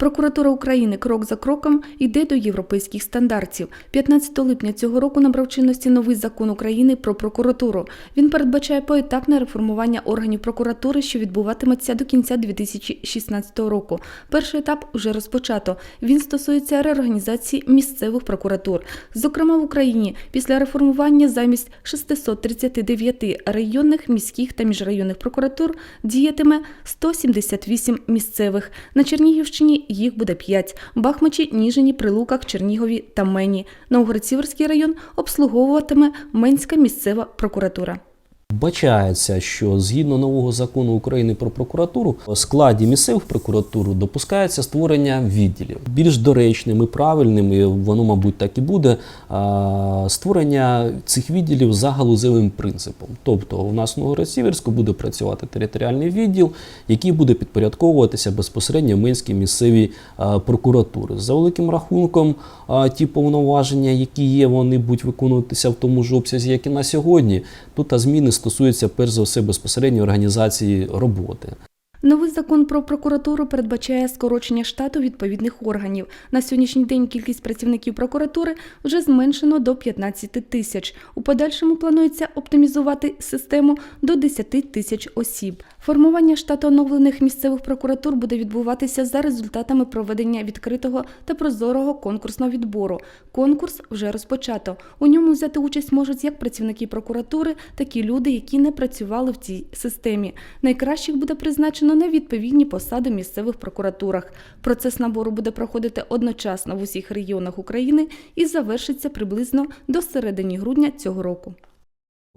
Прокуратура України крок за кроком йде до європейських стандартів. 15 липня цього року набрав чинності новий закон України про прокуратуру. Він передбачає поетапне реформування органів прокуратури, що відбуватиметься до кінця 2016 року. Перший етап вже розпочато. Він стосується реорганізації місцевих прокуратур. Зокрема, в Україні після реформування замість 639 районних, міських та міжрайонних прокуратур діятиме 178 місцевих. На Чернігівщині їх буде 5 – Бахмачі, Ніжині, Прилуках, Чернігові та Мені. Новгород-Сіверський район обслуговуватиме Менська місцева прокуратура. Вбачається, що згідно нового закону України про прокуратуру в складі місцевих прокуратур допускається створення відділів. Більш доречним і правильним, і воно, мабуть, так і буде, створення цих відділів за галузевим принципом. Тобто, у нас в Новгород-Сіверську буде працювати територіальний відділ, який буде підпорядковуватися безпосередньо Минській місцевій прокуратури. За великим рахунком, ті повноваження, які є, вони будуть виконуватися в тому ж обсязі, як і на сьогодні. Тут а зміни стосуються перш за все безпосередньо організації роботи. Новий закон про прокуратуру передбачає скорочення штату відповідних органів. На сьогоднішній день кількість працівників прокуратури вже зменшено до 15 тисяч. У подальшому планується оптимізувати систему до 10 тисяч осіб. Формування штату оновлених місцевих прокуратур буде відбуватися за результатами проведення відкритого та прозорого конкурсного відбору. Конкурс вже розпочато. У ньому взяти участь можуть як працівники прокуратури, так і люди, які не працювали в цій системі. Найкращих буде призначено на відповідні посади в місцевих прокуратурах. Процес набору буде проходити одночасно в усіх регіонах України і завершиться приблизно до середини грудня цього року.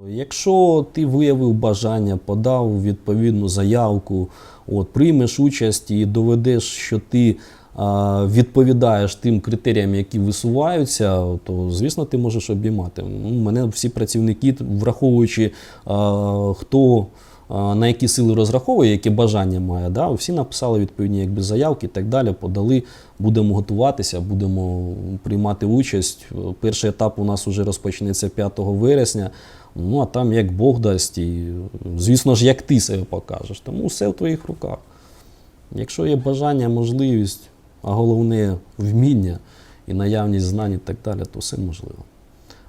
Якщо ти виявив бажання, подав відповідну заявку, от, приймеш участь і доведеш, що ти а, відповідаєш тим критеріям, які висуваються, то звісно ти можеш обіймати. Ну, мене всі працівники, враховуючи а, хто. А, На які сили розраховує, які бажання має, да? всі написали відповідні якби, заявки і так далі, подали, будемо готуватися, будемо приймати участь. Перший етап у нас вже розпочнеться 5 вересня. Ну, а там як Бог дасть, і, звісно ж, як ти себе покажеш. Тому все в твоїх руках. Якщо є бажання, можливість, а головне вміння і наявність знань і так далі, то все можливо.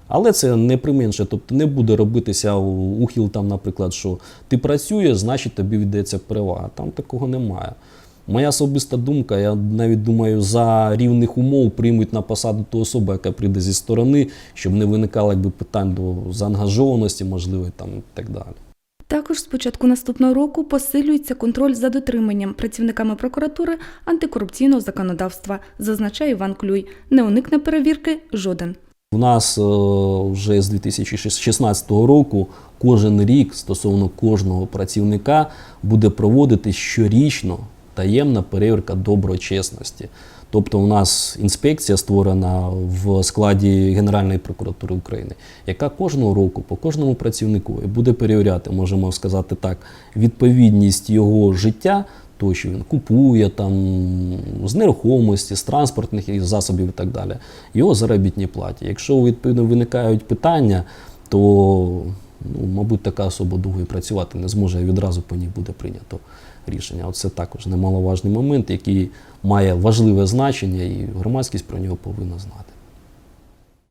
Але це не применше, тобто не буде робитися ухил, там, наприклад, що ти працюєш, значить тобі віддається перевага. Там такого немає. Моя особиста думка, я навіть думаю, за рівних умов приймуть на посаду ту особу, яка прийде зі сторони, щоб не виникало якби, питань до заангажованості, можливо, там, і так далі. Також з початку наступного року посилюється контроль за дотриманням працівниками прокуратури антикорупційного законодавства, зазначає Іван Клюй. Не уникне перевірки жоден. У нас е, вже з 2016 року кожен рік стосовно кожного працівника буде проводити щорічно таємна перевірка доброчесності. Тобто у нас інспекція створена в складі Генеральної прокуратури України, яка кожного року по кожному працівнику буде перевіряти, можемо сказати так, відповідність його життя, то, що він купує там з нерухомості, з транспортних засобів і так далі, його заробітні платі. Якщо відповідно виникають питання, то ну, мабуть така особа довго і працювати не зможе, і відразу по ній буде прийнято рішення. Оце також немаловажний момент, який має важливе значення, і громадськість про нього повинна знати.